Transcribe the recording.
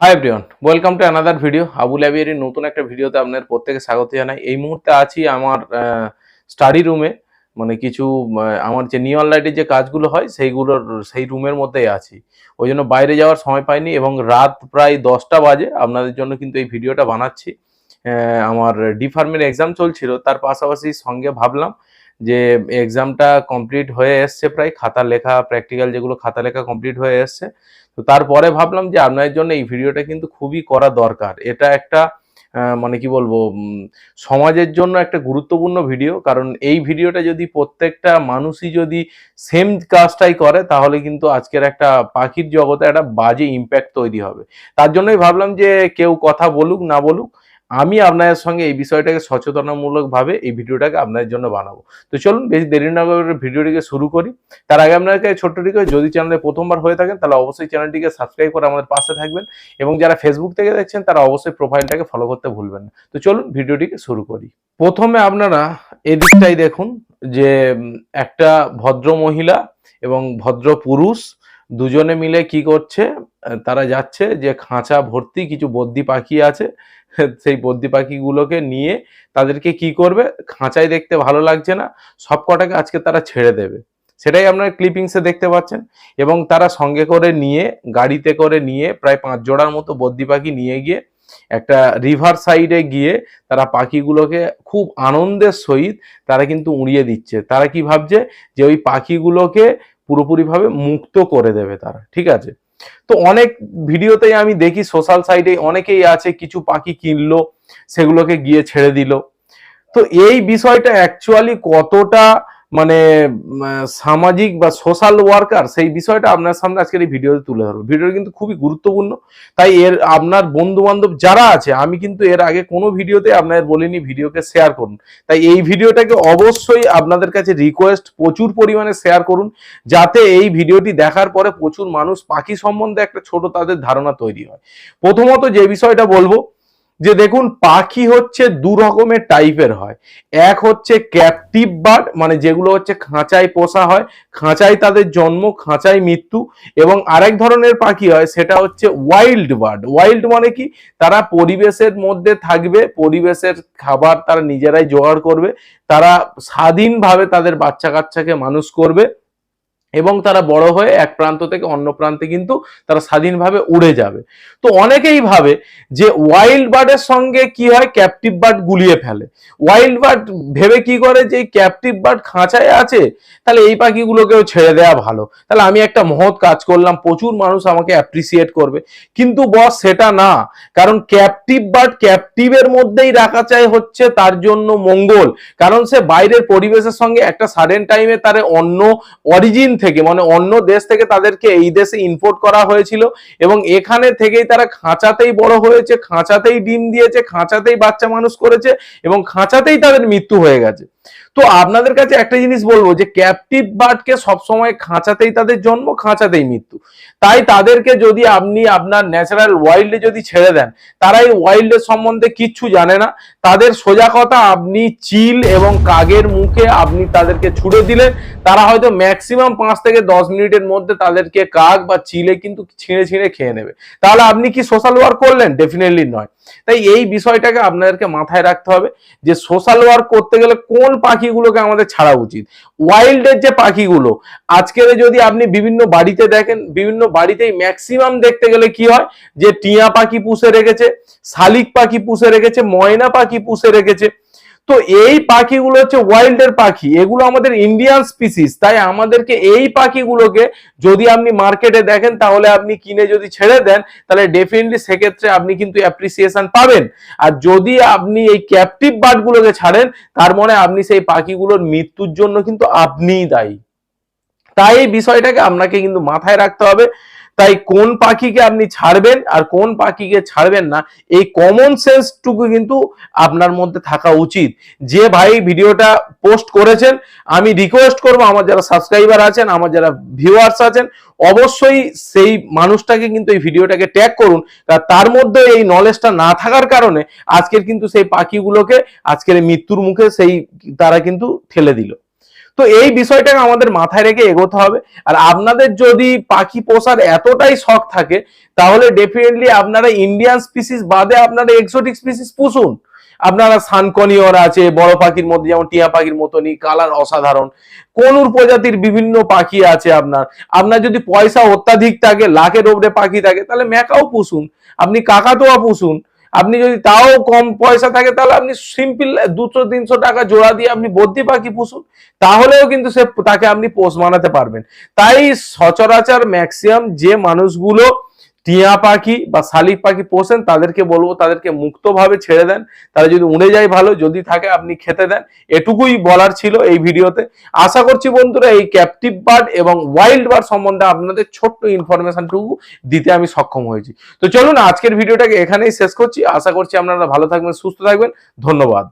Hi everyone welcome to another video Abul আবিয়ারির নতুন একটা ভিডিওতে আপনার প্রত্যেকে স্বাগত জানাই। এই মুহূর্তে আছি আমার স্টাডি রুমে মানে কিছু আমার যে নিয়ন লাইটের যে কাজগুলো হয়, সেইগুলোর, সেই রুমের মধ্যেই আছি। ওই জন্য বাইরে যাওয়ার সময় পাইনি এবং রাত প্রায় দশটা বাজে। আপনাদের জন্য কিন্তু এই ভিডিওটা বানাচ্ছি। আমার ডি ফার্মের এক্সাম চলছিল, তার পাশাপাশি সঙ্গে ভাবলাম যে এক্সামটা কমপ্লিট হয়ে এসছে প্রায়, খাতা লেখা প্র্যাকটিক্যাল যেগুলো খাতা লেখা কমপ্লিট হয়ে এসছে। তো তারপরে ভাবলাম যে আপনাদের জন্য এই ভিডিওটা কিন্তু খুবই করা দরকার। এটা একটা মানে কি বলব সমাজের জন্য একটা গুরুত্বপূর্ণ ভিডিও কারণ এই ভিডিওটা যদি প্রত্যেকটা মানুষই যদি সেম কাজটাই করে, তাহলে কিন্তু আজকের একটা পাখির জগতে একটা বাজে ইম্প্যাক্ট তৈরি হবে। তার জন্যই ভাবলাম যে কেউ কথা বলুক, না বলুক আমি আপনাদের সঙ্গে এই বিষয়টাকে সচেতনামূলকভাবে এই ভিডিওটাকে আপনাদের জন্য বানাবো। তো চলুন, বেশি দেরি না করে ভিডিওটিকে শুরু করি। তার আগে আপনাকে ছোট্ট রিকোয়েস্ট যদি চ্যানেলে প্রথমবার হয়ে থাকেন, তাহলে অবশ্যই চ্যানেলটিকে সাবস্ক্রাইব করে আমাদের পাশে থাকবেন এবং যারা ফেসবুক থেকে দেখছেন, তারা অবশ্যই প্রোফাইলটাকে ফলো করতে ভুলবেন না। তো চলুন, ভিডিওটিকে শুরু করি। প্রথমে আপনারা এদিকটাই দেখুন যে একটা ভদ্র মহিলা এবং ভদ্র পুরুষ দুজনে মিলে কি করছে? তারা যাচ্ছে যে খাঁচা ভর্তি কিছু বদ্যি পাখি আছে। সেই বদ্যি পাখিগুলোকে নিয়ে তাদেরকে কি করবে? খাঁচায় দেখতে ভালো লাগছে না। সব কটাকে আজকে তারা ছেড়ে দেবে। সেটাই আপনার ক্লিপিংসে দেখতে পাচ্ছেন। এবং তারা সঙ্গে করে নিয়ে, গাড়িতে করে নিয়ে প্রায় পাঁচ জোড়ার মতো বদ্যি পাখি নিয়ে গিয়ে একটা রিভার সাইডে গিয়ে তারা পাখিগুলোকে খুব আনন্দের সহিত তারা কিন্তু উড়িয়ে দিচ্ছে। তারা কি ভাবছে যে ওই পাখিগুলোকে পুরোপুরিভাবে মুক্ত করে দেবে তারা, ঠিক আছে? তো অনেক ভিডিওতেই আমি দেখি সোশ্যাল সাইডে অনেকেই আছে, কিছু পাখি কিনলো, সেগুলোকে গিয়ে ছেড়ে দিল। তো এই বিষয়টা অ্যাকচুয়ালি কতটা মানে সামাজিক বা সোশ্যাল ওয়ার্কার সেই বিষয়টা আপনার সামনে আজকের এই ভিডিওতে তুলে ধরবো। ভিডিওটা কিন্তু খুবই গুরুত্বপূর্ণ। তাই এর, আপনার বন্ধু বান্ধব যারা আছে, আমি কিন্তু এর আগে কোনো ভিডিওতে আপনার বলিনি ভিডিওকে শেয়ার করুন। তাই এই ভিডিওটাকে অবশ্যই আপনাদের কাছে রিকোয়েস্ট প্রচুর পরিমাণে শেয়ার করুন, যাতে এই ভিডিওটি দেখার পরে প্রচুর মানুষ পাখি সম্বন্ধে একটা ছোট তাদের ধারণা তৈরি হয়। প্রথমত যে বিষয়টা বলব যে দেখুন, পাখি হচ্ছে দু রকমের টাইপের হয়। এক হচ্ছে ক্যাপটিভ বার্ড মানে যেগুলো হচ্ছে খাঁচায় পোষা হয়। খাঁচায় তাদের জন্ম, খাঁচায় মৃত্যু এবং আরেক ধরনের পাখি হয়, সেটা হচ্ছে ওয়াইল্ড বার্ড ওয়াইল্ড মানে কি? তারা পরিবেশের মধ্যে থাকবে, পরিবেশের খাবার তারা নিজেরাই জোগাড় করবে, তারা স্বাধীনভাবে তাদের বাচ্চা কাচ্চাকে মানুষ করবে। এবং তারা বড় হয়ে এক প্রান্ত থেকে অন্য প্রান্তে কিন্তু তারা স্বাধীনভাবে উড়ে যাবে। তো অনেকেই ভাবে যে ওয়াইল্ড বার্ডের সঙ্গে কি হয়? ক্যাপটিভ বার্ড গুলিয়ে ফেলে। ওয়াইল্ড বার্ড ভেবে কি করে যে ক্যাপটিভ বার্ড খাঁচায় আছে? তাহলে এই পাখিগুলোকেও ছেড়ে দেওয়া ভালো। তাহলে আমি একটা মহৎ কাজ করলাম, প্রচুর মানুষ আমাকে অ্যাপ্রিসিয়েট করবে। কিন্তু বস সেটা না। কারণ ক্যাপটিভ বার্ড ক্যাপটিভের মধ্যেই রাখা চাই হচ্ছে তার জন্য মঙ্গল। কারণ সে বাইরের পরিবেশের সঙ্গে একটা সাডেন টাইমে তার অন্য অরিজিন থেকে মানে অন্য দেশ থেকে তাদেরকে এই দেশে ইম্পোর্ট করা হয়েছিল এবং এখানে থেকেই তারা খাঁচাতেই বড় হয়েছে, খাঁচাতেই ডিম দিয়েছে, খাঁচাতেই বাচ্চা মানুষ করেছে এবং খাঁচাতেই তাদের মৃত্যু হয়ে গেছে। তো আপনাদের কাছে একটা জিনিস বলব যে ক্যাপটিভ বার্ডকে সবসময় খাঁচাতেই তাদের জন্ম, খাঁচাতেই মৃত্যু। তাই তাদেরকে যদি আপনি আপনার ন্যাচারাল ওয়াইল্ডে যদি ছেড়ে দেন, তারা এই ওয়াইল্ডের সম্বন্ধে কিচ্ছু জানে না। তাদের সোজা কথা, আপনি চিল এবং কাগের মুখে আপনি তাদেরকে ছুড়ে দিলেন তারা হয়তো ম্যাক্সিমাম পাঁচ থেকে দশ মিনিটের মধ্যে তাদেরকে কাক বা চিলে কিন্তু ছিঁড়ে ছিঁড়ে খেয়ে নেবে। তাহলে আপনি কি সোশ্যাল ওয়ার্ক করলেন? ডেফিনেটলি নয়। তাই এই বিষয়টাকে আপনাদেরকে মাথায় রাখতে হবে যে সোশ্যাল ওয়ার্ক করতে গেলে কোন পাখিগুলোকে আমাদের ছাড়া উচিত? ওয়াইল্ডের যে পাখিগুলো, আজকের যদি আপনি বিভিন্ন বাড়িতে দেখেন, বিভিন্ন বাড়িতেই ম্যাক্সিমাম দেখতে গেলে কি হয়? যে টিয়া পাখি পুষে রেখেছে, শালিক পাখি পুষে রেখেছে, ময়না পাখি পুষে রেখেছে। তো এই পাখিগুলো হচ্ছে ওয়াইল্ডের পাখি, এগুলো আমাদের ইন্ডিয়ান স্পিসিস তাই আমাদেরকে এই পাখিগুলোকে যদি আপনি মার্কেটে দেখেন, তাহলে আপনি কিনে যদি ছেড়ে দেন, তাহলে ডেফিনেটলি সেক্ষেত্রে আপনি কিন্তু অ্যাপ্রিসিয়েশন পাবেন। আর যদি আপনি এই ক্যাপটিভ বার্ডগুলোকে ছাড়েন, তার মানে আপনি সেই পাখিগুলোর মৃত্যুর জন্য কিন্তু আপনিই দায়ী। তাই এই বিষয়টাকে আপনাকে কিন্তু মাথায় রাখতে হবে। তাই কোন পাখিকে আপনি ছাড়বেন আর কোন পাখিকে ছাড়বেন না, এই কমন সেন্সটুকু কিন্তু আপনার মধ্যে থাকা উচিত। যে ভাই ভিডিওটা পোস্ট করেছেন, আমি রিকোয়েস্ট করব, আমার যারা সাবস্ক্রাইবার আছেন, আমার যারা ভিউয়ার্স আছেন, অবশ্যই সেই মানুষটাকে কিন্তু এই ভিডিওটাকে ট্যাগ করুন তার মধ্যে এই নলেজটা না থাকার কারণে আজকের কিন্তু সেই পাখিগুলোকে, আজকের মৃত্যুর মুখে সেই তারা কিন্তু ঠেলে দিল। তো এই বিষয়টাকে আমাদের মাথায় রেখে এগোতে হবে। আর আপনাদের যদি পাখি পোষার এতটাই শখ থাকে, তাহলে ডেফিনেটলি আপনারা ইন্ডিয়ান স্পিসিস বাদে আপনারা এক্সোটিক স্পিসিস পুষুন। আপনারা সানকনিয়র আছে, বড় পাখির মধ্যে যেমন টিয়া পাখির মতনই, কালার অসাধারণ। কোনুর প্রজাতির বিভিন্ন পাখি আছে আপনার। আপনার যদি পয়সা অত্যাধিক থাকে, লাখের ওপরে পাখি থাকে, তাহলে ম্যাকাও পুষুন। আপনি কাকাতোয়া পুষুন। আপনি যদি তাও কম পয়সা থাকে, তাহলে আপনি সিম্পল দুশো, তিনশো টাকা জোড়া দিয়ে আপনি বদ্যি পাখি পুষুন, তাহলেও কিন্তু সে তাকে আপনি পোষ মানাতে পারবেন। তাই সচরাচর ম্যাক্সিমাম যে মানুষগুলো টিয়া পাখি বা শালিক পাখি পোষেন, তাদেরকে বলব, তাদেরকে মুক্তভাবে ছেড়ে দেন। তারা যদি উড়ে যায় ভালো, যদি থাকে আপনি খেতে দেন। এটুকুই বলার ছিল এই ভিডিওতে। আশা করছি বন্ধুরা, এই ক্যাপটিভ বার্ড এবং ওয়াইল্ড বার্ড সম্বন্ধে আপনাদের ছোট্ট ইনফরমেশনটুকু দিতে আমি সক্ষম হয়েছি। তো চলুন, আজকের ভিডিওটাকে এখানেই শেষ করছি। আশা করছি আপনারা ভালো থাকবেন, সুস্থ থাকবেন। ধন্যবাদ।